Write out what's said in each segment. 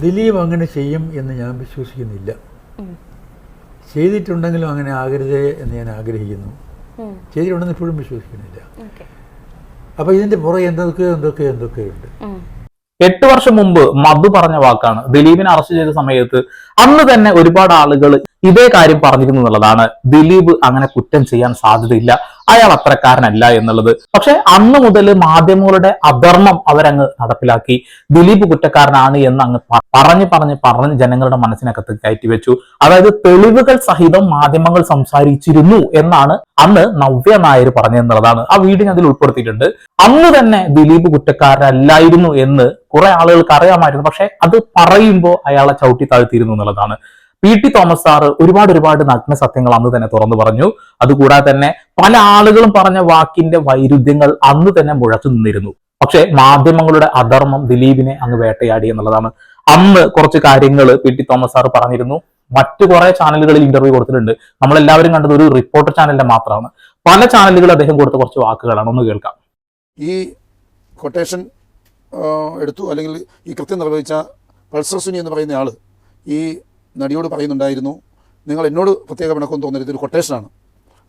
ദിലീപ് അങ്ങനെ ചെയ്യും എന്ന് ഞാൻ വിശ്വസിക്കുന്നില്ല. ചെയ്തിട്ടുണ്ടെങ്കിലും അങ്ങനെ ആകരുതേ എന്ന് ഞാൻ ആഗ്രഹിക്കുന്നു. ചെയ്തിട്ടുണ്ടെന്ന് ഇപ്പോഴും വിശ്വസിക്കുന്നില്ല. അപ്പോൾ ഇതിന്റെ പുറകെ എന്തൊക്കെ എന്തൊക്കെ എന്തൊക്കെയുണ്ട്? എട്ട് വർഷം മുമ്പ് മധു പറഞ്ഞ വാക്കാണ്. ദിലീപിനെ അറസ്റ്റ് ചെയ്ത സമയത്ത് അന്ന് തന്നെ ഒരുപാട് ആളുകൾ ഇതേ കാര്യം പറഞ്ഞിരുന്നു എന്നുള്ളതാണ്. ദിലീപ് അങ്ങനെ കുറ്റം ചെയ്യാൻ സാധ്യതയില്ല. അയാൾ അത്രക്കാരനല്ല എന്നുള്ളത്. പക്ഷെ അന്ന് മുതൽ മാധ്യമങ്ങളുടെ അധർമ്മം അവരങ്ങ് നടപ്പിലാക്കി. ദിലീപ് കുറ്റക്കാരനാണ് എന്ന് അങ്ങ് പറഞ്ഞു പറഞ്ഞ് പറഞ്ഞ് ജനങ്ങളുടെ മനസ്സിനകത്ത് കയറ്റി വെച്ചു അതായത് തെളിവുകൾ സഹിതം മാധ്യമങ്ങൾ സംസാരിച്ചിരുന്നു എന്നാണ് അന്ന് നവ്യ നായർ പറഞ്ഞതെന്നുള്ളതാണ് ആ വീഡിയോ അതിൽ ഉൾപ്പെടുത്തിയിട്ടുണ്ട്. അന്ന് തന്നെ ദിലീപ് കുറ്റക്കാരനല്ലായിരുന്നു എന്ന് കുറെ ആളുകൾക്ക് അറിയാമായിരുന്നു. പക്ഷെ അത് പറയുമ്പോൾ അയാളെ ചവിട്ടി താഴ്ത്തിയിരുന്നു എന്നുള്ളതാണ്. പി ടി തോമസ് സാറ് ഒരുപാട് ഒരുപാട് നഗ്ന സത്യങ്ങൾ അന്ന് തന്നെ തുറന്നു പറഞ്ഞു. അതുകൂടാതെ തന്നെ പല ആളുകളും പറഞ്ഞ വാക്കിന്റെ വൈരുദ്ധ്യങ്ങൾ അന്ന് തന്നെ മുഴച്ചു നിന്നിരുന്നു. പക്ഷെ മാധ്യമങ്ങളുടെ അധർമ്മം ദിലീപിനെ അങ്ങ് വേട്ടയാടി എന്നുള്ളതാണ്. അന്ന് കുറച്ച് കാര്യങ്ങൾ പി ടി തോമസ് സാർ പറഞ്ഞിരുന്നു. മറ്റു കുറെ ചാനലുകളിൽ ഇന്റർവ്യൂ കൊടുത്തിട്ടുണ്ട്. നമ്മളെല്ലാവരും കണ്ടത് ഒരു റിപ്പോർട്ടർ ചാനലിന്റെ മാത്രമാണ്. പല ചാനലുകൾ അദ്ദേഹം കൊടുത്ത കുറച്ച് വാക്കുകളാണ്. ഒന്ന് കേൾക്കാം. ഈ കൊട്ടേഷൻ എടുത്തു അല്ലെങ്കിൽ ഈ കൃത്യം നിർവഹിച്ച പൾസർ സുനി എന്ന് പറയുന്ന ആൾ ഈ നടിയോട് പറയുന്നുണ്ടായിരുന്നു നിങ്ങൾ എന്നോട് പ്രത്യേക പിണക്കം തോന്നരുത് ഇതൊരു കൊട്ടേഷനാണ്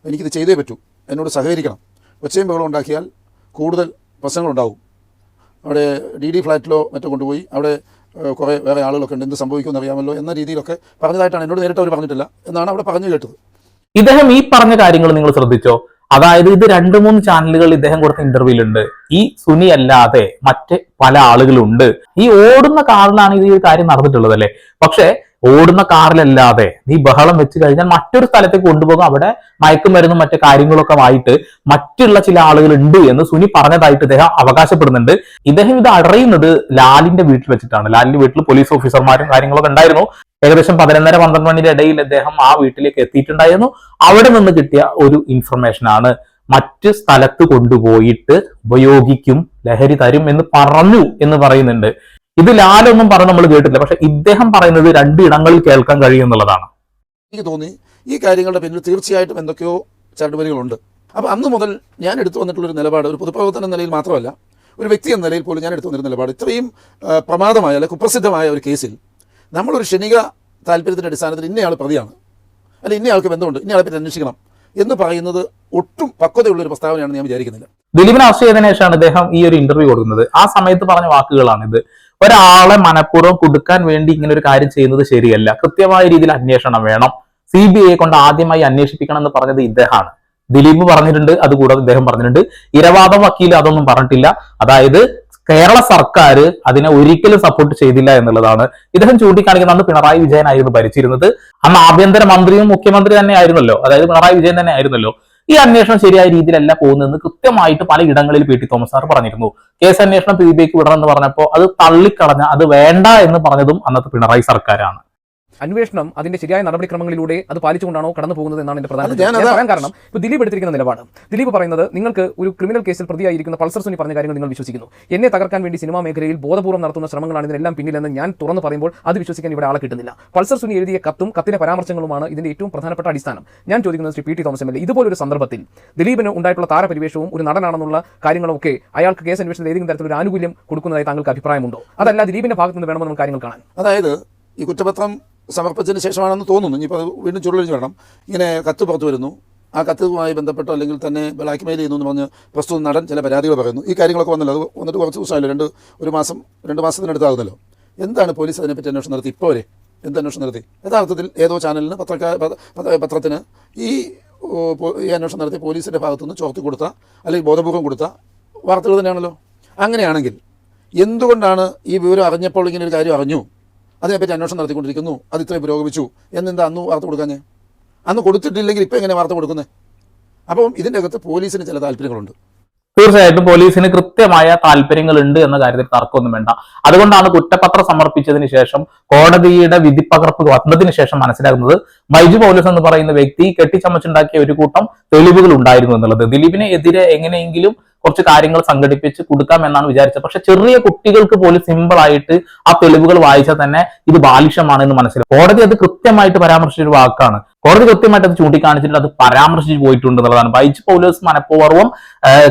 എനിക്കിത് ചെയ്തേ പറ്റൂ. എന്നോട് സഹകരിക്കണം. ഒച്ചയും ബഹളം ഉണ്ടാക്കിയാൽ കൂടുതൽ പ്രശ്നങ്ങളുണ്ടാവും. അവിടെ ഡി ഡി ഫ്ലാറ്റിലോ മറ്റോ കൊണ്ടുപോയി അവിടെ കുറേ വേറെ ആളുകളൊക്കെ ഉണ്ട്. എന്ത് സംഭവിക്കുമെന്ന് അറിയാമല്ലോ എന്ന രീതിയിലൊക്കെ പറഞ്ഞതായിട്ടാണ് എന്നോട് നേരിട്ട് അവർ പറഞ്ഞിട്ടില്ല എന്നാണ് അവിടെ പറഞ്ഞു കേട്ടത്. ഇദ്ദേഹം ഈ പറഞ്ഞ കാര്യങ്ങൾ നിങ്ങൾ ശ്രദ്ധിച്ചോ? അതായത് ഇത് രണ്ട് മൂന്ന് ചാനലുകൾ ഇദ്ദേഹം കൊടുത്ത ഇന്റർവ്യൂലുണ്ട് ഈ സുനി അല്ലാതെ മറ്റ് പല ആളുകളുണ്ട്. ഈ ഓടുന്ന കാറിലാണ് ഇത് ഈ കാര്യം നടന്നിട്ടുള്ളത് അല്ലേ? പക്ഷെ ഓടുന്ന കാറിലല്ലാതെ നീ ബഹളം വെച്ച് കഴിഞ്ഞാൽ മറ്റൊരു സ്ഥലത്തേക്ക് കൊണ്ടുപോകും. അവിടെ മയക്കുമരുന്നും മറ്റു കാര്യങ്ങളൊക്കെ ആയിട്ട് മറ്റുള്ള ചില ആളുകൾ ഉണ്ട് എന്ന് സുനി പറഞ്ഞതായിട്ട് ഇദ്ദേഹം അവകാശപ്പെടുന്നുണ്ട്. ഇദ്ദേഹം ഇത് അറിയുന്നത് ലാലിന്റെ വീട്ടിൽ വെച്ചിട്ടാണ്. ലാലിന്റെ വീട്ടിൽ പോലീസ് ഓഫീസർമാരും കാര്യങ്ങളൊക്കെ ഉണ്ടായിരുന്നു. ഏകദേശം പതിനൊന്നര പന്ത്രണ്ട് മണിയുടെ ഇടയിൽ അദ്ദേഹം ആ വീട്ടിലേക്ക് എത്തിയിട്ടുണ്ടായിരുന്നു. അവിടെ നിന്ന് കിട്ടിയ ഒരു ഇൻഫർമേഷൻ ആണ്. മറ്റ് സ്ഥലത്ത് കൊണ്ടുപോയിട്ട് ഉപയോഗിക്കും ലഹരി തരും എന്ന് പറഞ്ഞു എന്ന് പറയുന്നുണ്ട്. ഇത് ലാലൊന്നും പറഞ്ഞ് നമ്മൾ കേട്ടില്ല പക്ഷെ ഇദ്ദേഹം പറയുന്നത് രണ്ട് ഇടങ്ങളിൽ കേൾക്കാൻ കഴിയും എന്നുള്ളതാണ്. എനിക്ക് തോന്നി ഈ കാര്യങ്ങളുടെ പിന്നിൽ തീർച്ചയായിട്ടും എന്തൊക്കെയോ ചരടുവലികളുണ്ട് അപ്പോൾ അന്ന് മുതൽ ഞാൻ എടുത്തു വന്നിട്ടുള്ള ഒരു നിലപാട് ഒരു പൊതുപ്രവർത്തന നിലയിൽ മാത്രമല്ല ഒരു വ്യക്തി എന്ന നിലയിൽ പോലും ഞാൻ എടുത്തു വന്നിരുന്ന നിലപാട്. ഇത്രയും പ്രമാദമായ അല്ലെ കുപ്രസിദ്ധമായ ഒരു കേസിൽ നമ്മളൊരു ക്ഷണിക താല്പര്യത്തിന്റെ അടിസ്ഥാനത്തിൽ ഇന്നയാൾ പ്രതിയാണ്. അല്ല ഇന്നയാൾക്ക് ബന്ധമുണ്ട് ഇന്നയാളെ പറ്റി അന്വേഷിക്കണം എന്ന് പറയുന്നത് ഒട്ടും പക്വതയുള്ളൊരു പ്രസ്താവനയാണെന്ന് ഞാൻ വിചാരിക്കുന്നില്ല. ദിലീപിനെ അറസ്റ്റ് ചെയ്തതിനു ശേഷമാണ് ഇദ്ദേഹം ഈ ഒരു ഇന്റർവ്യൂ കൊടുക്കുന്നത്. ആ സമയത്ത് പറഞ്ഞ വാക്കുകളാണിത്. ഇത് ഒരാളെ മനഃപൂർവം കൊടുക്കാൻ വേണ്ടി ഇങ്ങനെ ഒരു കാര്യം ചെയ്യുന്നത് ശരിയല്ല. കൃത്യമായ രീതിയിൽ അന്വേഷണം വേണം. സി ബി ഐയെ കൊണ്ട് ആദ്യമായി അന്വേഷിപ്പിക്കണം എന്ന് പറഞ്ഞത് ഇദ്ദേഹമാണ്. ദിലീപ് പറഞ്ഞിട്ടുണ്ട് അതുകൂടാതെ ഇദ്ദേഹം പറഞ്ഞിട്ടുണ്ട്. ഇരവാദം വക്കീൽ അതൊന്നും പറഞ്ഞിട്ടില്ല. അതായത് കേരള സർക്കാർ അതിനെ ഒരിക്കലും സപ്പോർട്ട് ചെയ്തില്ല എന്നുള്ളതാണ്. ഇദ്ദേഹം ചൂണ്ടിക്കാണിക്കുന്ന അന്ന് പിണറായി വിജയനായിരുന്നു ഭരിച്ചിരുന്നത്. അന്ന് ആഭ്യന്തര മന്ത്രിയും മുഖ്യമന്ത്രി തന്നെ ആയിരുന്നല്ലോ. അതായത് പിണറായി വിജയൻ തന്നെ ആയിരുന്നല്ലോ. ഈ അന്വേഷണം ശരിയായ രീതിയിലല്ല പോകുന്നതെന്ന് കൃത്യമായിട്ട് പല ഇടങ്ങളിൽ പി ടി തോമസ് സാർ പറഞ്ഞിരുന്നു. കേസ് അന്വേഷണം പി ബി ഐക്ക് വിടണം എന്ന് പറഞ്ഞപ്പോൾ അത് തള്ളിക്കളഞ്ഞ അത് വേണ്ട എന്ന് പറഞ്ഞതും അന്നത്തെ പിണറായി സർക്കാരാണ്. അന്വേഷണം അതിന്റെ ശരിയായ നടപടിക്രമങ്ങളിലൂടെ അത് പാലിച്ചുകൊണ്ടാണോ കടന്നു പോകുന്നത് എന്നാണ് എന്റെ പ്രധാന കാരണം ഇപ്പൊ ദിലീപ് എടുത്തിരിക്കുന്ന നിലപാട്. ദിലീപ് പറയുന്നത് നിങ്ങൾക്ക് ഒരു ക്രിമിനൽ കേസിൽ പ്രതിയായിരിക്കുന്ന പൾസർ സുനി പറഞ്ഞ കാര്യങ്ങൾ നിങ്ങൾ വിശ്വസിക്കുന്നു. എന്നെ തകർക്കാൻ വേണ്ടി സിനിമാ മേഖലയിൽ ബോധപൂർവം നടത്തുന്ന ശ്രമങ്ങളാണ് ഇതിനെല്ലാം പിന്നിലെന്ന് ഞാൻ തുറന്നു പറയുമ്പോൾ അത് വിശ്വസിക്കാൻ ഇവിടെ ആളെ കിട്ടുന്നില്ല. പൾസർ സുനി എഴുതിയ കത്തും കത്തിലെ പരാമർശങ്ങളുമാണ് ഇതിന്റെ ഏറ്റവും പ്രധാനപ്പെട്ട അടിസ്ഥാനം. ഞാൻ ചോദിക്കുന്നത് Shri P T Thomas M L ഇതുപോലൊരു സന്ദർഭത്തിൽ ദിലീപിന് ഉണ്ടായിട്ടുള്ള താരപരിവേഷവും ഒരു നടനാണെന്നുള്ള കാര്യങ്ങളൊക്കെ അയാൾക്ക് കേസ് അന്വേഷണത്തിൽ ഏതെങ്കിലും തരത്തിലൊരു ആനുകൂല്യം കൊടുക്കുന്നതായി താങ്കൾക്ക് അഭിപ്രായമുണ്ടോ? അതല്ല ദിലീപിന്റെ ഭാഗത്തുനിന്ന് വേണമെന്ന് നമ്മൾ കാര്യങ്ങൾ കാണാൻ. അതായത് ഈ കുറ്റപത്രം സമർപ്പിച്ചതിന് ശേഷമാണെന്ന് തോന്നുന്നു. ഇനിയിപ്പോൾ അത് വീണ്ടും ചുരുളഴിഞ്ഞ് വേണം ഇങ്ങനെ കത്ത് പുറത്തു വരുന്നു. ആ കത്തുമായി ബന്ധപ്പെട്ടോ അല്ലെങ്കിൽ തന്നെ ബ്ലാക്ക് മെയിൽ ചെയ്യുന്നു എന്ന് പറഞ്ഞ് പ്രസ്തുത നടൻ ചില പരാതികൾ പറയുന്നു. ഈ കാര്യങ്ങളൊക്കെ വന്നല്ലോ. അത് വന്നിട്ട് കുറച്ച് ദിവസമായല്ലോ. രണ്ട് ഒരു മാസം രണ്ട് മാസത്തിനടുത്താകുന്നല്ലോ എന്താണ് പോലീസ് അതിനെപ്പറ്റി അന്വേഷണം നടത്തി? ഇപ്പോൾ വരെ എന്ത് അന്വേഷണം നടത്തി? യഥാർത്ഥത്തിൽ ഏതോ ചാനലിന് പത്രക്കാർ പത്രത്തിന് ഈ ഈ അന്വേഷണം നടത്തി പോലീസിന്റെ ഭാഗത്തുനിന്ന് ചോർത്തി കൊടുത്ത അല്ലെങ്കിൽ ബോധപൂർവം കൊടുത്ത വാർത്തകൾ തന്നെയാണല്ലോ. അങ്ങനെയാണെങ്കിൽ എന്തുകൊണ്ടാണ് ഈ വിവരം അറിഞ്ഞപ്പോൾ ഇങ്ങനെ ഒരു കാര്യം അറിഞ്ഞു? അതിനെപ്പറ്റി അന്വേഷണം നടത്തിക്കൊണ്ടിരിക്കുന്നു. അത് ഇത്രയും പുരോഗമിച്ചു. എന്നെന്താ അന്ന് വാർത്ത കൊടുക്കാഞ്ഞേ? അന്ന് കൊടുത്തിട്ടില്ലെങ്കിൽ ഇപ്പോൾ എങ്ങനെ വാർത്ത കൊടുക്കുന്നത് അപ്പം ഇതിന്റെ അകത്ത് പോലീസിന് ചില താല്പര്യങ്ങളുണ്ട്. തീർച്ചയായിട്ടും പോലീസിന് കൃത്യമായ താല്പര്യങ്ങൾ ഉണ്ട് എന്ന കാര്യത്തിൽ തർക്കമൊന്നും വേണ്ട. അതുകൊണ്ടാണ് കുറ്റപത്രം സമർപ്പിച്ചതിന് ശേഷം കോടതിയുടെ വിധിപ്പകർപ്പ് വന്നതിന് ശേഷം മനസ്സിലാകുന്നത് മൈജു പോലീസ് എന്ന് പറയുന്ന വ്യക്തി കെട്ടിച്ചമച്ചുണ്ടാക്കിയ ഒരു കൂട്ടം തെളിവുകൾ ഉണ്ടായിരുന്നു എന്നുള്ളത്. ദിലീപിനെ എതിരെ എങ്ങനെയെങ്കിലും കുറച്ച് കാര്യങ്ങൾ സംഘടിപ്പിച്ച് കൊടുക്കാം എന്നാണ് വിചാരിച്ചത്. പക്ഷെ ചെറിയ കുട്ടികൾക്ക് പോലും സിമ്പിൾ ആയിട്ട് ആ തെളിവുകൾ വായിച്ചാൽ തന്നെ ഇത് ബാലിഷമാണ് എന്ന് മനസ്സിലായി കോടതി അത് കൃത്യമായിട്ട് പരാമർശിച്ച ഒരു വാക്കാണ്. കോടതി കൃത്യമായിട്ട് അത് ചൂണ്ടിക്കാണിച്ചിട്ടുണ്ട് അത് പരാമർശിച്ചു പോയിട്ടുണ്ട് എന്നുള്ളതാണ്. ബൈജ് പൗലേഴ്സ് മനഃപൂർവം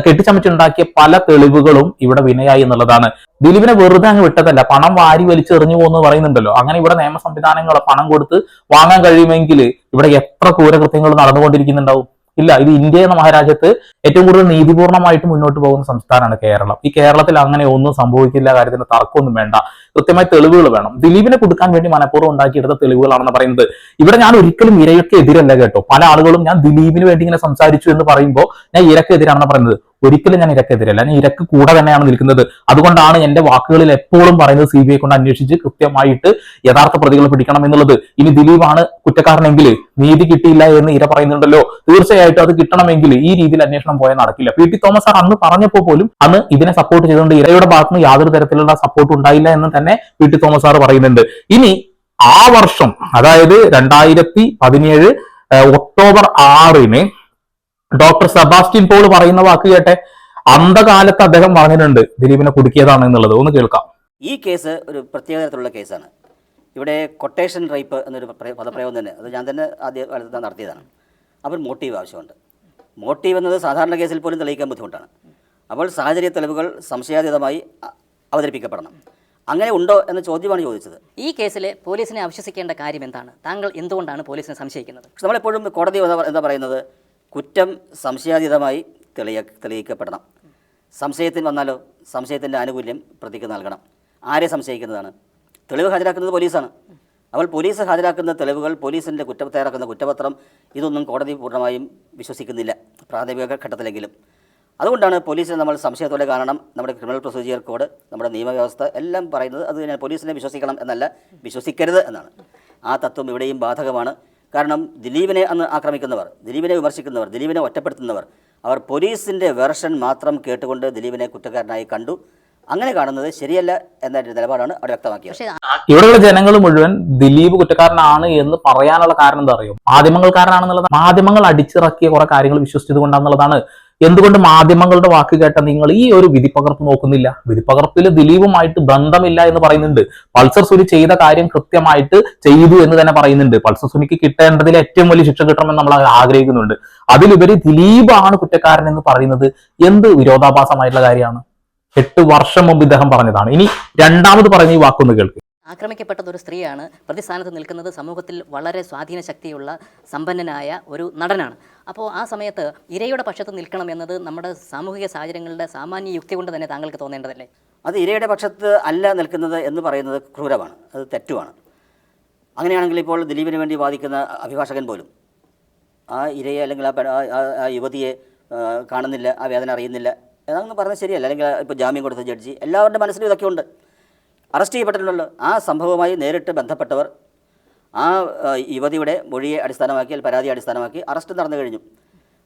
കെട്ടിച്ചമച്ചുണ്ടാക്കിയ പല തെളിവുകളും ഇവിടെ വിനയായി എന്നുള്ളതാണ്. ദിലീപിനെ വെറുതെ അങ്ങ് വിട്ടതല്ല പണം വാരി വലിച്ചെറിഞ്ഞു പോകുന്നു പറയുന്നുണ്ടല്ലോ. അങ്ങനെ ഇവിടെ നിയമ സംവിധാനങ്ങൾ പണം കൊടുത്ത് വാങ്ങാൻ കഴിയുമെങ്കിൽ ഇവിടെ എത്ര ക്രൂരകൃത്യങ്ങൾ നടന്നുകൊണ്ടിരിക്കുന്നുണ്ടാവും? ഇല്ല ഇത് ഇന്ത്യ എന്ന മഹാരാജ്യത്ത് ഏറ്റവും കൂടുതൽ നീതിപൂർണമായിട്ട് മുന്നോട്ട് പോകുന്ന സംസ്ഥാനമാണ് കേരളം. ഈ കേരളത്തിൽ അങ്ങനെ ഒന്നും സംഭവിക്കില്ല കാര്യത്തിന് തർക്കമൊന്നും വേണ്ട. കൃത്യമായി തെളിവുകൾ വേണം. ദിലീപിനെ കൊടുക്കാൻ വേണ്ടി മനഃപൂർവം ഉണ്ടാക്കിയെടുത്ത തെളിവുകളാണെന്ന് പറയുന്നത് ഇവിടെ ഞാൻ ഒരിക്കലും ഇരയ്ക്ക് എതിരല്ല കേട്ടോ. പല ആളുകളും ഞാൻ ദിലീപിന് വേണ്ടി ഇങ്ങനെ സംസാരിച്ചു എന്ന് പറയുമ്പോൾ ഞാൻ ഇരക്കെതിരാണെന്ന് പറയുന്നത്. ഒരിക്കലും ഞാൻ ഇരക്കെതിരല്ല ഞാൻ ഇരക്ക് കൂടെ തന്നെയാണ് നിൽക്കുന്നത്. അതുകൊണ്ടാണ് എന്റെ വാക്കുകളിൽ എപ്പോഴും പറയുന്നത് സി ബി ഐ കൊണ്ട് അന്വേഷിച്ച് കൃത്യമായിട്ട് യഥാർത്ഥ പ്രതികളെ പിടിക്കണം എന്നുള്ളത്. ഇനി ദിലീപാണ് കുറ്റക്കാരനെങ്കിൽ നീതി കിട്ടിയില്ല എന്ന് ഇര പറയുന്നുണ്ടല്ലോ. തീർച്ചയായിട്ടും അത് കിട്ടണമെങ്കിൽ ഈ രീതിയിൽ അന്വേഷണം പോയാൽ നടക്കില്ല. പി ടി തോമസ് സാർ അന്ന് പറഞ്ഞപ്പോൾ പോലും അന്ന് ഇതിനെ സപ്പോർട്ട് ചെയ്തുകൊണ്ട് ഇരയുടെ ഭാഗത്തുനിന്ന് യാതൊരു തരത്തിലുള്ള സപ്പോർട്ട് ഉണ്ടായില്ല എന്ന് തന്നെ പി ടി തോമസ് സാർ പറയുന്നുണ്ട്. ഇനി ആ വർഷം അതായത് രണ്ടായിരത്തി പതിനേഴ് ഒക്ടോബർ ആറിന് ഡോക്ടർ സെബാസ്റ്റ്യൻ പോൾ പറയുന്ന വാക്ക് കേട്ടെ അന്ധകാലത്ത് അദ്ദേഹം പറഞ്ഞിട്ടുണ്ട് ദിലീപിനെ കുടുക്കിയതാണ് എന്നുള്ളത്. ഒന്ന് കേൾക്കാം. ഈ കേസ് ഒരു പ്രത്യേക തരത്തിലുള്ള കേസാണ്. ഇവിടെ കൊട്ടേഷൻ റേപ്പ് എന്നൊരു പദപ്രയോഗം തന്നെ അത് ഞാൻ തന്നെ ആദ്യ കാലത്ത് നടത്തിയതാണ്. അപ്പോൾ മോട്ടീവ് ആവശ്യമുണ്ട്. മോട്ടീവ് എന്നത് സാധാരണ കേസിൽ പോലും തെളിയിക്കാൻ ബുദ്ധിമുട്ടാണ്. അപ്പോൾ സാഹചര്യ തെളിവുകൾ സംശയാതീതമായി അവതരിപ്പിക്കപ്പെടണം. അങ്ങനെ ഉണ്ടോ എന്ന ചോദ്യമാണ് ചോദിച്ചത്. ഈ കേസിൽ പോലീസിനെ അവിശ്വസിക്കേണ്ട കാര്യം എന്താണ്? താങ്കൾ എന്തുകൊണ്ടാണ് പോലീസിനെ സംശയിക്കുന്നത്? നമ്മളെപ്പോഴും കോടതി എന്താ എന്താ പറയുന്നത്? കുറ്റം സംശയാതീതമായി തെളിയ തെളിയിക്കപ്പെടണം. സംശയത്തിന് വന്നാലോ സംശയത്തിന്റെ ആനുകൂല്യം പ്രതിക്ക് നൽകണം. ആരെ സംശയിക്കുന്നതാണ്? തെളിവ് ഹാജരാക്കുന്നത് പോലീസാണ്. അപ്പോൾ പോലീസ് ഹാജരാക്കുന്ന തെളിവുകൾ പോലീസിന്റെ കുറ്റ തയ്യാറാക്കുന്ന കുറ്റപത്രം ഇതൊന്നും കോടതി പൂർണമായും വിശ്വസിക്കുന്നില്ല പ്രാഥമിക ഘട്ടത്തിലെങ്കിലും. അതുകൊണ്ടാണ് പോലീസിനെ നമ്മൾ സംശയത്തോടെ കാണണം. നമ്മുടെ ക്രിമിനൽ പ്രൊസീജിയർ കോഡ് നമ്മുടെ നിയമവ്യവസ്ഥ എല്ലാം പറയുന്നത് അത് പോലീസിനെ വിശ്വസിക്കണം എന്നല്ല വിശ്വസിക്കരുത് എന്നാണ്. ആ തത്വം ഇവിടെയും ബാധകമാണ്. കാരണം ദിലീപിനെ അന്ന് ആക്രമിക്കുന്നവർ ദിലീപിനെ വിമർശിക്കുന്നവർ ദിലീപിനെ ഒറ്റപ്പെടുത്തുന്നവർ അവർ പോലീസിന്റെ വെർഷൻ മാത്രം കേട്ടുകൊണ്ട് ദിലീപിനെ കുറ്റക്കാരനായി കണ്ടു. അങ്ങനെ കാണുന്നത് ശരിയല്ല എന്ന നിലപാടാണ് അവിടെ വ്യക്തമാക്കിയത്. ഇവിടെയുള്ള ജനങ്ങൾ മുഴുവൻ ദിലീപ് കുറ്റക്കാരനാണ് എന്ന് പറയാനുള്ള കാരണം എന്താ അറിയോ? മാധ്യമങ്ങൾക്കാരനാണെന്നുള്ളത് മാധ്യമങ്ങൾ അടിച്ചിറക്കിയ കുറെ കാര്യങ്ങൾ വിശ്വസിച്ചത് കൊണ്ടാണെന്നുള്ളതാണ് എന്തുകൊണ്ട് മാധ്യമങ്ങളുടെ വാക്ക് കേട്ട നിങ്ങൾ ഈ ഒരു വിധിപ്പകർപ്പ് നോക്കുന്നില്ല? വിധിപ്പകർപ്പിൽ ദിലീപുമായിട്ട് ബന്ധമില്ല എന്ന് പറയുന്നുണ്ട്. പൾസർ സുനി ചെയ്ത കാര്യം കൃത്യമായിട്ട് ചെയ്തു എന്ന് തന്നെ പറയുന്നുണ്ട്. പൾസർ സുനിക്ക് കിട്ടേണ്ടതിൽ ഏറ്റവും വലിയ ശിക്ഷ കിട്ടണമെന്ന് നമ്മൾ ആഗ്രഹിക്കുന്നുണ്ട്. അതിലുപരി ദിലീപാണ് കുറ്റക്കാരൻ എന്ന് പറയുന്നത് എന്ത് വിരോധാഭാസമായിട്ടുള്ള കാര്യമാണ്? എട്ട് വർഷം മുമ്പ് ഇദ്ദേഹം പറഞ്ഞതാണ്. ഇനി രണ്ടാമത് പറയുന്ന ഈ വാക്കൊന്ന് കേൾക്ക്. ആക്രമിക്കപ്പെട്ടത് ഒരു സ്ത്രീയാണ്. പ്രതിസ്ഥാനത്ത് നിൽക്കുന്നത് സമൂഹത്തിൽ വളരെ സ്വാധീന ശക്തിയുള്ള സമ്പന്നനായ ഒരു നടനാണ്. അപ്പോൾ ആ സമയത്ത് ഇരയുടെ പക്ഷത്ത് നിൽക്കണം എന്നത് നമ്മുടെ സാമൂഹിക സാഹചര്യങ്ങളുടെ സാമാന്യ യുക്തി കൊണ്ട് തന്നെ താങ്കൾക്ക് തോന്നേണ്ടതല്ലേ? അത് ഇരയുടെ പക്ഷത്ത് അല്ല നിൽക്കുന്നത് എന്ന് പറയുന്നത് ക്രൂരമാണ്. അത് തെറ്റുമാണ്. അങ്ങനെയാണെങ്കിൽ ഇപ്പോൾ ദിലീപിന് വേണ്ടി വാദിക്കുന്ന അഭിഭാഷകൻ പോലും ആ ഇരയെ അല്ലെങ്കിൽ ആ യുവതിയെ കാണുന്നില്ല ആ വേദന അറിയുന്നില്ല എന്നൊന്നും പറഞ്ഞത് ശരിയല്ല. അല്ലെങ്കിൽ ഇപ്പോൾ ജാമ്യം കൊടുത്ത ജഡ്ജി. എല്ലാവരുടെ മനസ്സിലും ഇതൊക്കെ ഉണ്ട് അറസ്റ്റ് ചെയ്യപ്പെട്ടിട്ടുണ്ടല്ലോ. ആ സംഭവവുമായി നേരിട്ട് ബന്ധപ്പെട്ടവർ ആ യുവതിയുടെ മൊഴിയെ അടിസ്ഥാനമാക്കി പരാതിയെ അടിസ്ഥാനമാക്കി അറസ്റ്റ് നടന്നു കഴിഞ്ഞു.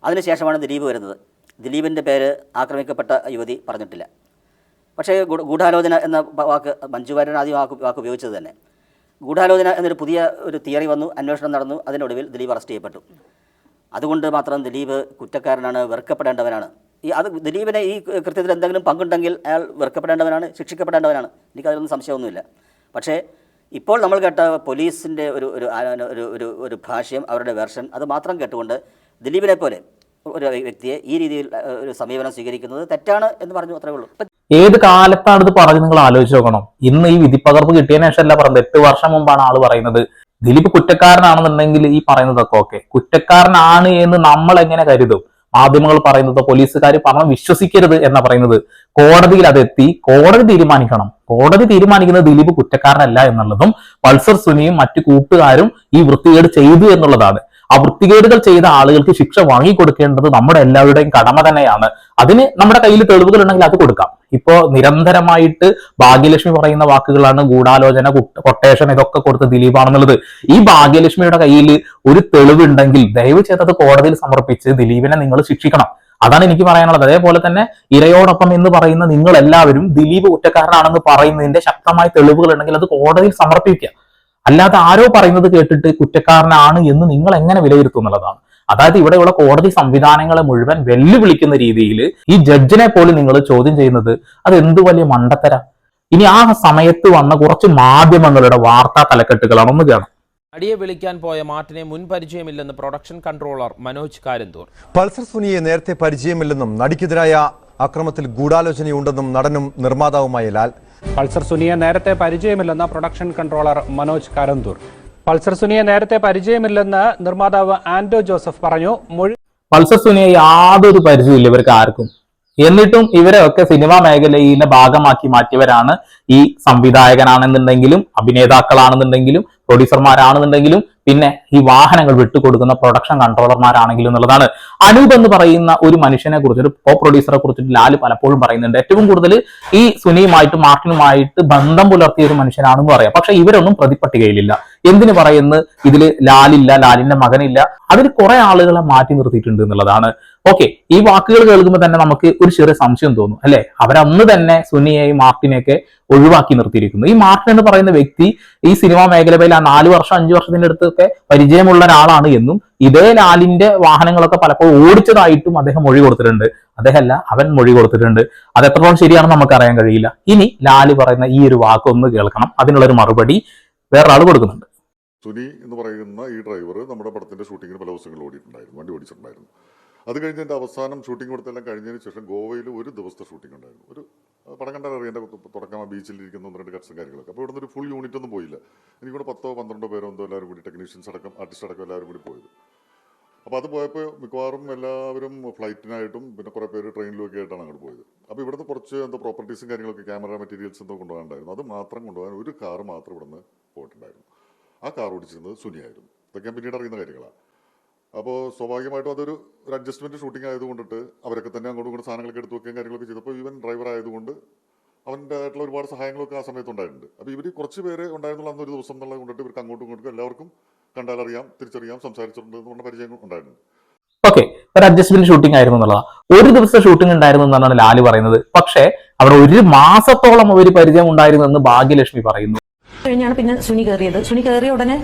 അതിനുശേഷമാണ് ദിലീപ് വരുന്നത്. ദിലീപിന്റെ പേര് ആക്രമിക്കപ്പെട്ട യുവതി പറഞ്ഞിട്ടില്ല. പക്ഷേ ഗൂഢാലോചന എന്ന വാക്ക് മഞ്ജു വാര്യൻ ആദ്യം വാക്ക് വാക്ക് ഉപയോഗിച്ചത് തന്നെ. ഗൂഢാലോചന എന്നൊരു പുതിയ ഒരു തിയറി വന്നു അന്വേഷണം നടന്നു അതിനൊടുവിൽ ദിലീപ് അറസ്റ്റ് ചെയ്യപ്പെട്ടു. അതുകൊണ്ട് മാത്രം ദിലീപ് കുറ്റക്കാരനാണ് വെറുക്കപ്പെടേണ്ടവനാണ്. ഈ അത് ദിലീപിനെ ഈ കൃത്യത്തിൽ എന്തെങ്കിലും പങ്കുണ്ടെങ്കിൽ അയാൾ വെറുക്കപ്പെടേണ്ടവനാണ് ശിക്ഷിക്കപ്പെടേണ്ടവനാണ്. എനിക്കതിലൊന്നും സംശയമൊന്നുമില്ല. പക്ഷേ ഇപ്പോൾ നമ്മൾ കേട്ട പോലീസിന്റെ ഒരു ഒരു ഒരു ഒരു ഭാഷ്യം അവരുടെ വെർഷൻ അത് മാത്രം കേട്ടുകൊണ്ട് ദിലീപിനെ പോലെ ഒരു വ്യക്തിയെ ഈ രീതിയിൽ ഒരു സമീപനം സ്വീകരിക്കുന്നത് തെറ്റാണ് എന്ന് പറഞ്ഞു അത്രേ ഉള്ളൂ. ഏത് കാലത്താണ് ഇത് പറഞ്ഞ് നിങ്ങൾ ആലോചിച്ച് നോക്കണം. ഇന്ന് ഈ വിധിപ്പകർപ്പ് കിട്ടിയതിനു ശേഷമല്ല പറഞ്ഞത്. എട്ട് വർഷം മുമ്പാണ് ആൾ പറയുന്നത്. ദിലീപ് കുറ്റക്കാരനാണെന്നുണ്ടെങ്കിൽ ഈ പറയുന്നതൊക്കെ ഓക്കെ. കുറ്റക്കാരനാണ് എന്ന് നമ്മൾ എങ്ങനെ കരുതും? മാധ്യമങ്ങൾ പറയുന്നത് പോലീസുകാർ പറഞ്ഞ വിശ്വസിക്കരുത് എന്നാ പറയുന്നത്. കോടതിയിൽ അതെത്തി കോടതി തീരുമാനിക്കണം. കോടതി തീരുമാനിക്കുന്നത് ദിലീപ് കുറ്റക്കാരനല്ല എന്നുള്ളതും പൾസർ സുനിയും മറ്റു കൂട്ടുകാരും ഈ വൃത്തികേട് ചെയ്തു എന്നുള്ളതാണ്. ആ വൃത്തികേടുകൾ ചെയ്ത ആളുകൾക്ക് ശിക്ഷ വാങ്ങിക്കൊടുക്കേണ്ടത് നമ്മുടെ എല്ലാവരുടെയും കടമ തന്നെയാണ്. അതിന് നമ്മുടെ കയ്യിൽ തെളിവുകൾ ഉണ്ടെങ്കിൽ അത് കൊടുക്കാം. ഇപ്പോ നിരന്തരമായിട്ട് ഭാഗ്യലക്ഷ്മി പറയുന്ന വാക്കുകളാണ് ഗൂഢാലോചന കുട്ട- കൊട്ടേഷൻ ഇതൊക്കെ കൊടുത്ത് ദിലീപാണെന്നുള്ളത്. ഈ ഭാഗ്യലക്ഷ്മിയുടെ കയ്യിൽ ഒരു തെളിവുണ്ടെങ്കിൽ ദയവ് ചെയ്ത് അത് കോടതിയിൽ സമർപ്പിച്ച് ദിലീപിനെ നിങ്ങൾ ശിക്ഷിക്കണം. അതാണ് എനിക്ക് പറയാനുള്ളത്. അതേപോലെ തന്നെ ഇരയോടൊപ്പം എന്ന് പറയുന്ന നിങ്ങൾ എല്ലാവരും ദിലീപ് കുറ്റക്കാരനാണെന്ന് പറയുന്നതിന്റെ ശക്തമായ തെളിവുകൾ ഉണ്ടെങ്കിൽ അത് കോടതിയിൽ സമർപ്പിക്കുക. അല്ലാതെ ആരോ പറയുന്നത് കേട്ടിട്ട് കുറ്റക്കാരനാണ് എന്ന് നിങ്ങൾ എങ്ങനെ വിലയിരുത്തും എന്നുള്ളതാണ്. അതായത് ഇവിടെയുള്ള കോടതി സംവിധാനങ്ങളെ മുഴുവൻ വെല്ലുവിളിക്കുന്ന രീതിയിൽ ഈ ജഡ്ജിനെ പോലും നിങ്ങൾ ചോദ്യം ചെയ്യുന്നത് അത് എന്ത് വലിയ മണ്ടത്തര? ഇനി ആ സമയത്ത് വന്ന കുറച്ച് മാധ്യമങ്ങളുടെ വാർത്താ തലക്കെട്ടുകളാണ് ഒന്ന് കാണാം. അടിയെ വിളിക്കാൻ പോയ മാർട്ടിനെ മുൻ പരിചയമില്ലെന്ന് production controller Manoj Karanthur. Pulsar സുനിയെ നേരത്തെ പരിചയമില്ലെന്നും നടിക്കെതിരായ അക്രമത്തിൽ ഗൂഢാലോചനയുണ്ടെന്നും നടനും നിർമ്മാതാവുമായ ലാൽ. പൾസർ സുനിയെ നേരത്തെ പരിചയമില്ലെന്ന് production controller Manoj Karanthur. Pulsar സുനിയെ നേരത്തെ പരിചയമില്ലെന്ന് നിർമ്മാതാവ് ആൻഡോ ജോസഫ് പറഞ്ഞു. പൾസർ സുനിയെ യാതൊരു പരിചയമില്ല ഇവർക്ക് ആർക്കും. എന്നിട്ടും ഇവരെ ഒക്കെ സിനിമാ മേഖലയിലെ ഭാഗമാക്കി മാറ്റിയവരാണ്. ഈ സംവിധായകനാണെന്നുണ്ടെങ്കിലും അഭിനേതാക്കളാണെന്നുണ്ടെങ്കിലും പ്രൊഡ്യൂസർമാരാണെന്നുണ്ടെങ്കിലും പിന്നെ ഈ വാഹനങ്ങൾ വിട്ടുകൊടുക്കുന്ന പ്രൊഡക്ഷൻ കൺട്രോളർമാരാണെങ്കിലും എന്നുള്ളതാണ്. അനൂപ് എന്ന് പറയുന്ന ഒരു മനുഷ്യനെ കുറിച്ച് ഒരു കോ പ്രൊഡ്യൂസറെ കുറിച്ചിട്ട് ലാൽ പലപ്പോഴും പറയുന്നുണ്ട്. ഏറ്റവും കൂടുതൽ ഈ സുനിയുമായിട്ട് മാർട്ടിനുമായിട്ട് ബന്ധം പുലർത്തിയ ഒരു മനുഷ്യനാണെന്ന് പറയാം. പക്ഷെ ഇവരൊന്നും പ്രതിപട്ടികയിലില്ല എന്തിനു പറയുന്നു? ഇതിൽ ലാലില്ല ലാലിന്റെ മകനില്ല. അതിൽ കുറെ ആളുകളെ മാറ്റി നിർത്തിയിട്ടുണ്ട് എന്നുള്ളതാണ്. ഓക്കെ ഈ വാക്കുകൾ കേൾക്കുമ്പോൾ തന്നെ നമുക്ക് ഒരു ചെറിയ സംശയം തോന്നും അല്ലെ? അവരന്ന് തന്നെ സുനിയെയും മാർട്ടിനെയൊക്കെ ഒഴിവാക്കി നിർത്തിയിരിക്കുന്നു. ഈ മാർട്ടിൻ എന്ന് പറയുന്ന വ്യക്തി ഈ സിനിമാ മേഖലയിൽ ആ നാല് വർഷം അഞ്ചു വർഷത്തിന്റെ അടുത്തൊക്കെ പരിചയമുള്ള ഒരാളാണ് എന്നും ഇതേ ലാലിന്റെ വാഹനങ്ങളൊക്കെ പലപ്പോഴും ഓടിച്ചതായിട്ടും അദ്ദേഹം മൊഴി കൊടുത്തിട്ടുണ്ട്. അദ്ദേഹമല്ല അവൻ മൊഴി കൊടുത്തിട്ടുണ്ട്. അത് എത്രത്തോളം ശരിയാണെന്ന് നമുക്ക് അറിയാൻ കഴിയില്ല. ഇനി ലാൽ പറയുന്ന ഈ ഒരു വാക്കൊന്ന് കേൾക്കണം. അതിനുള്ളൊരു മറുപടി വേറൊരാൾ കൊടുക്കുന്നുണ്ട്. സുനി എന്ന് പറയുന്ന ഈ ഡ്രൈവർ നമ്മുടെ പടത്തിന്റെ ഷൂട്ടിങ്ങിന് പല ദിവസങ്ങളിൽ ഓടിയിട്ടുണ്ടായിരുന്നു. വണ്ടി ഓടിച്ചിട്ടുണ്ടായിരുന്നു. അത് കഴിഞ്ഞ് എന്റെ അവസാനം ഷൂട്ടിംഗ് കൊടുത്തെല്ലാം കഴിഞ്ഞതിന് ശേഷം ഗോവയിൽ ഒരു ദിവസത്തെ ഷൂട്ടിംഗ് ഉണ്ടായിരുന്നു. ഒരു പടം കണ്ടാൽ അറിയാം എന്റെ തുടക്കം ആ ബീച്ചിലിരിക്കുന്ന ഒന്ന് രണ്ട് കട്സും കാര്യങ്ങളൊക്കെ. അപ്പോൾ ഇവിടുന്ന് ഒരു ഫുൾ യൂണിറ്റ് ഒന്നും പോയില്ല. എനിക്കൂടെ പത്തോ പന്ത്രണ്ടോ പേരോ എന്തോ എല്ലാവരും കൂടി ടെക്നീഷ്യൻസ് അടക്കം ആർട്ടിസ്റ്റ് അടക്കം എല്ലാവരും കൂടി പോയത്. അപ്പോൾ അത് പോയപ്പോൾ മിക്കവാറും എല്ലാവരും ഫ്ലൈറ്റിനായിട്ടും പിന്നെ കുറേ പേര് ട്രെയിനിലും ഒക്കെ ആയിട്ടാണ് അങ്ങോട്ട് പോയത്. അപ്പോൾ ഇവിടുന്ന് കുറച്ച് എന്തോ പ്രോപ്പർട്ടീസും കാര്യങ്ങളൊക്കെ ക്യാമറ മെറ്റീരിയൽസ് എന്തോ കൊണ്ടുപോകാനുണ്ടായിരുന്നു. അത് മാത്രം കൊണ്ടുപോകാൻ ഒരു കാർ മാത്രം ഇവിടുന്ന് പോയിട്ടുണ്ടായിരുന്നു. ആ കാർ ഓടിച്ചിരുന്നത് സുനിയായിരുന്നു. ഇതൊക്കെ പിന്നീട് അറിയുന്ന കാര്യങ്ങളാണ്. അപ്പോൾ സ്വാഭാവികമായിട്ടും അതൊരു ഒരു അഡ്ജസ്റ്റ്മെന്റ് ഷൂട്ടിംഗ് ആയതുകൊണ്ടിട്ട് അവരൊക്കെ തന്നെ അങ്ങോട്ടും ഇങ്ങോട്ട് സാധനങ്ങളൊക്കെ എടുത്ത് വെക്കുകയും കാര്യങ്ങളൊക്കെ ചെയ്തപ്പോൾ ഇവൻ ഡ്രൈവർ ആയതുകൊണ്ട് അവന്റെതായിട്ടുള്ള ഒരുപാട് സഹായങ്ങളൊക്കെ ആ സമയത്ത് ഉണ്ടായിട്ടുണ്ട്. അപ്പോൾ ഇവർ കുറച്ച് പേര് ഉണ്ടായിരുന്നുള്ള അന്നൊരു ദിവസം എന്നുള്ളത് കൊണ്ടിട്ട് ഇവർക്ക് അങ്ങോട്ടും ഇങ്ങോട്ടും എല്ലാവർക്കും കണ്ടാലറിയാം തിരിച്ചറിയാം സംസാരിച്ചിട്ടുണ്ട് എന്ന് പറഞ്ഞ പരിചയം ഉണ്ടായിട്ടുണ്ട്. ഓക്കെ ഒരു അഡ്ജസ്റ്റ്മെന്റ് ഷൂട്ടിംഗ് ആയിരുന്നു എന്നുള്ളതാണ് ഒരു ദിവസം ഷൂട്ടിംഗ് ഉണ്ടായിരുന്നു എന്നാണ് ലാൽ പറയുന്നത്. പക്ഷേ അവിടെ ഒരു മാസത്തോളം അവർ പരിചയം ഉണ്ടായിരുന്നു എന്ന് ഭാഗ്യലക്ഷ്മി പറയുന്നു. കഴിഞ്ഞാണ് പിന്നെ സുനി കയറിയത്. സുനി കയറിയ ഉടനെ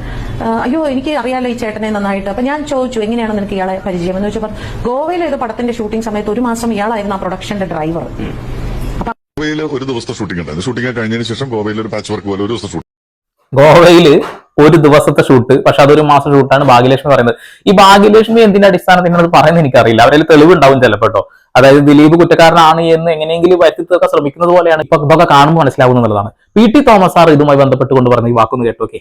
അയ്യോ എനിക്ക് അറിയാലോ ഈ ചേട്ടനെ നന്നായിട്ട്. അപ്പൊ ഞാൻ ചോദിച്ചു എങ്ങനെയാണ് നിനക്ക് ഇയാളെ പരിചയം? എന്ന് ചോദിച്ചപ്പോൾ ഗോവയിലെ ഒരു പടത്തിന്റെ ഷൂട്ടിംഗ് സമയത്ത് ഒരു മാസം ഇയാളായിരുന്നു ആ പ്രൊഡക്ഷന്റെ ഡ്രൈവർ ഗോവയിൽ ഒരു ദിവസത്തെ ഷൂട്ടിംഗ് ഉണ്ടായിരുന്നു ഷൂട്ടിംഗ് കഴിഞ്ഞതിന് ശേഷം ഗോവയിൽ ഒരു പാച്ച് വർക്ക് പോലെ ഒരു ദിവസം ഷൂട്ട് ഗോവയിൽ ഒരു ദിവസത്തെ ഷൂട്ട് പക്ഷെ അതൊരു മാസം ഷൂട്ടാണ് ഭാഗ്യലക്ഷ്മി പറയുന്നത്. ഈ ഭാഗ്യലക്ഷ്മി എന്തിന്റെ അടിസ്ഥാനത്തിൽ ഇങ്ങനെ പറയുന്നത് എനിക്കറിയില്ല. അവരിൽ തെളിവുണ്ടാവും ചിലപ്പോട്ടോ അതായത് ദിലീപ് കുറ്റക്കാരനാണ് എന്ന് എങ്ങനെയെങ്കിലും വരുത്തി തീർക്കാൻ ശ്രമിക്കുന്നത് പോലെയാണ് ഇപ്പൊ ഇതൊക്കെ കാണുമ്പോൾ മനസ്സിലാവുന്നുള്ളതാണ് എന്നുള്ളതാണ്. പി ടി തോമസ് സാർ ഇതുമായി ബന്ധപ്പെട്ടുകൊണ്ട് പറഞ്ഞ ഈ വാക്കൊന്ന് കേട്ടോക്കെ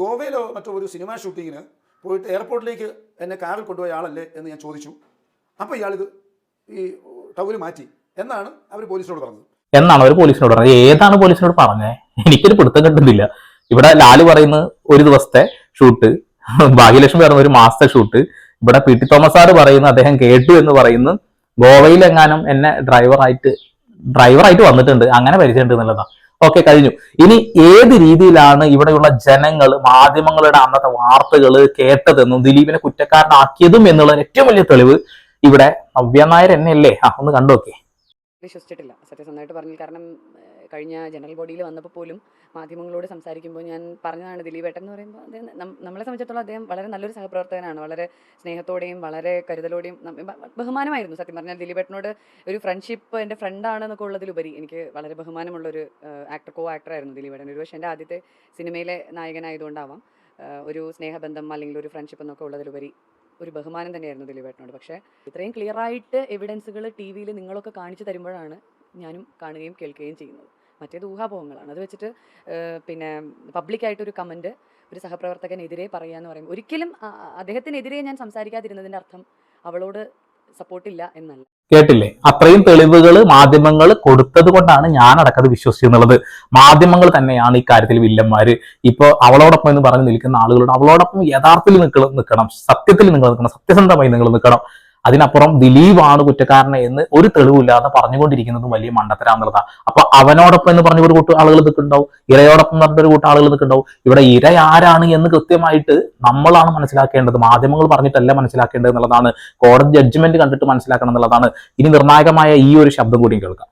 ഗോവയിലോ മറ്റോ ഒരു സിനിമ ഷൂട്ടിങ്ങിന് പോയിട്ട് എയർപോർട്ടിലേക്ക് എന്നെ കാറിൽ കൊണ്ടുപോയ ആളല്ലേ എന്ന് ഞാൻ ചോദിച്ചു. അപ്പോൾ ഇയാളിത് ഈ ടൗൽ മാറ്റി എന്നാണ് അവർ പോലീസിനോട് പറഞ്ഞത്. എന്നാണ് അവർ പോലീസിനോട് പറഞ്ഞത്. ഏതാണ് പോലീസിനോട് പറഞ്ഞത് എനിക്കൊരു പിടുത്തം കിട്ടുന്നില്ല. ഇവിടെ ലാൽ പറയുന്നത് ഒരു ദിവസത്തെ ഷൂട്ട് ഭാഗ്യലക്ഷ്മി പറയുന്ന ഒരു മാസത്തെ ഷൂട്ട് ഇവിടെ പി ടി തോമസ് സാറ് പറയുന്നു അദ്ദേഹം കേട്ടു എന്ന് പറയുന്നു ഗോവയിലെങ്ങാനും എന്നെ ഡ്രൈവറായിട്ട് ഡ്രൈവറായിട്ട് വന്നിട്ടുണ്ട്. അങ്ങനെ പരിചയമുണ്ട് എന്നുള്ളതാണ്. ഓക്കെ കഴിഞ്ഞു. ഇനി ഏത് രീതിയിലാണ് ഇവിടെയുള്ള ജനങ്ങൾ മാധ്യമങ്ങളുടെ അന്നത്തെ വാർത്തകൾ കേട്ടതെന്നും ദിലീപിനെ കുറ്റക്കാരനാക്കിയതും എന്നുള്ള ഏറ്റവും വലിയ തെളിവ് ഇവിടെ നവ്യ നായർ എന്നെയല്ലേ ആ ഒന്ന് കണ്ടു നോക്കേ വിശ്വസിച്ചിട്ടില്ല. സത്യസന്ധമായിട്ട് പറഞ്ഞു കാരണം കഴിഞ്ഞ ജനറൽ ബോഡിയിൽ വന്നപ്പോൾ പോലും മാധ്യമങ്ങളോട് സംസാരിക്കുമ്പോൾ ഞാൻ പറഞ്ഞതാണ് ദിലീപേട്ടൻ എന്ന് പറയുമ്പോൾ അദ്ദേഹം നമ്മളെ സംബന്ധിച്ചിടത്തോളം അദ്ദേഹം വളരെ നല്ലൊരു സഹപ്രവർത്തകനാണ്. വളരെ സ്നേഹത്തോടെയും വളരെ കരുതലോടെയും ബഹുമാനമായിരുന്നു സത്യം പറഞ്ഞാൽ ദിലീപേട്ടനോട് ഒരു ഫ്രണ്ട്ഷിപ്പ് എന്റെ ഫ്രണ്ടാണെന്നൊക്കെ ഉള്ളതിലുപരി എനിക്ക് വളരെ ബഹുമാനമുള്ളൊരു ആക്ടർ കോ ആക്ടറായിരുന്നു ദിലീപേട്ടൻ ഒരു പക്ഷേ എന്റെ ആദ്യത്തെ സിനിമയിലെ നായകനായതുകൊണ്ടാവാം ഒരു സ്നേഹബന്ധം അല്ലെങ്കിൽ ഒരു ഫ്രണ്ട്ഷിപ്പ് എന്നൊക്കെ ഉള്ളതിലുപരി ഒരു ബഹുമാനം തന്നെയായിരുന്നു ദിലീപേട്ടനോട് പക്ഷേ ഇത്രയും ക്ലിയർ ആയിട്ട് എവിഡൻസുകൾ ടി വിയിൽ നിങ്ങളൊക്കെ കാണിച്ചു തരുമ്പോഴാണ് ഞാനും കാണുകയും കേൾക്കുകയും ചെയ്യുന്നത്. മറ്റേത് ഊഹാപോഹങ്ങളാണ്. അത് വെച്ചിട്ട് പിന്നെ പബ്ലിക്കായിട്ടൊരു കമന്റ് ഒരു സഹപ്രവർത്തകനെതിരെ പറയുക എന്ന് പറയുമ്പോൾ ഒരിക്കലും അദ്ദേഹത്തിനെതിരെ ഞാൻ സംസാരിക്കാതിരുന്നതിന്റെ അർത്ഥം അവളോട് സപ്പോർട്ടില്ല എന്നല്ല. കേട്ടില്ലേ? അത്രയും തെളിവുകൾ മാധ്യമങ്ങൾ കൊടുത്തത് കൊണ്ടാണ് ഞാൻ അടക്കത് വിശ്വസിക്കുന്നുള്ളത് മാധ്യമങ്ങൾ തന്നെയാണ് ഇക്കാര്യത്തിൽ കാര്യത്തിൽ വില്ലന്മാര്. ഇപ്പൊ അവളോടൊപ്പം എന്ന് പറഞ്ഞ് നിൽക്കുന്ന ആളുകളോട് അവളോടൊപ്പം യഥാർത്ഥത്തിൽ നിൽക്കണം. സത്യത്തിൽ നിങ്ങൾ നിൽക്കണം സത്യസന്ധമായി നിങ്ങൾ നിൽക്കണം. അതിനപ്പുറം ദിലീപാണ് കുറ്റക്കാരനെ എന്ന് ഒരു തെളിവില്ലാതെ പറഞ്ഞുകൊണ്ടിരിക്കുന്നതും വലിയ മണ്ടത്തരാന്നുള്ളതാണ് അപ്പൊ അവനോടൊപ്പം എന്ന് പറഞ്ഞ ഒരു കൂട്ടം ആളുകൾ നിൽക്കുന്നുണ്ടാവും. ഇരയോടൊപ്പം എന്ന് പറഞ്ഞ ഒരു കൂട്ടം ആളുകൾ നിൽക്കുന്നുണ്ടാവും. ഇവിടെ ഇര ആരാണ് എന്ന് കൃത്യമായിട്ട് നമ്മളാണ് മനസ്സിലാക്കേണ്ടത്. മാധ്യമങ്ങൾ പറഞ്ഞിട്ടല്ല മനസ്സിലാക്കേണ്ടത് എന്നുള്ളതാണ്. കോടതി ജഡ്ജ്മെന്റ് കണ്ടിട്ട് മനസ്സിലാക്കണം എന്നുള്ളതാണ്. ഇനി നിർണായകമായ ഈ ഒരു ശബ്ദം കൂടി കേൾക്കാം.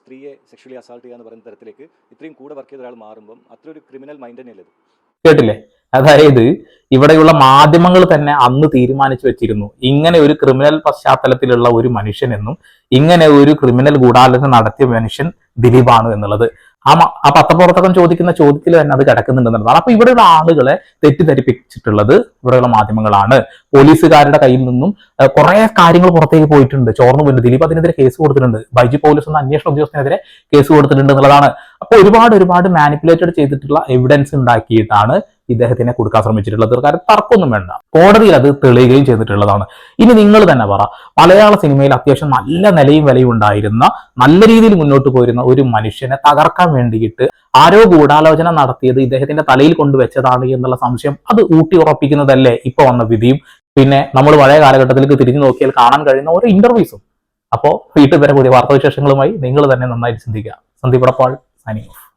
സ്ത്രീയെ സെക്ഷലി അസാൾട്ട് ചെയ്യുക എന്ന് പറയുന്ന തരത്തിലേക്ക് ഇത്രയും കൂടെ വർക്ക് ചെയ്ത ഒരാൾ മാറുമ്പോൾ അത്ര ഒരു ക്രിമിനൽ മൈൻഡ് തന്നെയല്ലേ കേട്ടില്ലേ? അതായത് ഇവിടെയുള്ള മാധ്യമങ്ങൾ തന്നെ അന്ന് തീരുമാനിച്ചു വെച്ചിരുന്നു. ഇങ്ങനെ ഒരു ക്രിമിനൽ പശ്ചാത്തലത്തിലുള്ള ഒരു മനുഷ്യനെന്നും ഇങ്ങനെ ഒരു ക്രിമിനൽ ഗൂഢാലോചന നടത്തിയ മനുഷ്യൻ ദിലീപാണ് എന്നുള്ളത്. ആ ആ ചോദിക്കുന്ന ചോദ്യത്തിൽ തന്നെ അത് കിടക്കുന്നുണ്ടെന്നുള്ളതാണ്. അപ്പൊ ഇവിടെയുള്ള ആളുകളെ തെറ്റിദ്ധരിപ്പിച്ചിട്ടുള്ളത് ഇവിടെയുള്ള മാധ്യമങ്ങളാണ്. പോലീസുകാരുടെ കയ്യിൽ നിന്നും കുറെ കാര്യങ്ങൾ പുറത്തേക്ക് പോയിട്ടുണ്ട്. ചോർന്നു പോയിട്ടുണ്ട്. ദിലീപ് അതിനെതിരെ കേസ് കൊടുത്തിട്ടുണ്ട്. ബൈജി പോലീസ് എന്ന അന്വേഷണ ഉദ്യോഗസ്ഥനെതിരെ കേസ് കൊടുത്തിട്ടുണ്ട് എന്നുള്ളതാണ്. അപ്പൊ ഒരുപാട് ഒരുപാട് മാനിപ്പുലേറ്റഡ് ചെയ്തിട്ടുള്ള എവിഡൻസ് ഉണ്ടാക്കിയിട്ടാണ് ഇദ്ദേഹത്തിനെ കൊടുക്കാൻ ശ്രമിച്ചിട്ടുള്ളത്. കാര്യം തർക്കമൊന്നും വേണ്ട. കോടതിയിൽ അത് തെളിയുകയും ചെയ്തിട്ടുള്ളതാണ്. ഇനി നിങ്ങൾ തന്നെ പറ. മലയാള സിനിമയിൽ അത്യാവശ്യം നല്ല നിലയും വിലയും ഉണ്ടായിരുന്ന നല്ല രീതിയിൽ മുന്നോട്ട് പോയിരുന്ന ഒരു മനുഷ്യനെ തകർക്കാൻ വേണ്ടിയിട്ട് ആരോ ഗൂഢാലോചന നടത്തിയത് ഇദ്ദേഹത്തിന്റെ തലയിൽ കൊണ്ടുവച്ചതാണ് എന്നുള്ള സംശയം അത് ഊട്ടി ഉറപ്പിക്കുന്നതല്ലേ? ഇപ്പൊ വന്ന വിധിയും പിന്നെ നമ്മൾ പഴയ കാലഘട്ടത്തിലേക്ക് തിരിഞ്ഞു നോക്കിയാൽ കാണാൻ കഴിയുന്ന ഓരോ ഇന്റർവ്യൂസും അപ്പോൾ വീട്ടിൽ വരെ പുതിയ വാർത്താവിശേഷങ്ങളുമായി നിങ്ങൾ തന്നെ നന്നായിട്ട് ചിന്തിക്കുക. സന്ദീപ് പടപ്പാൾ ഓഫ്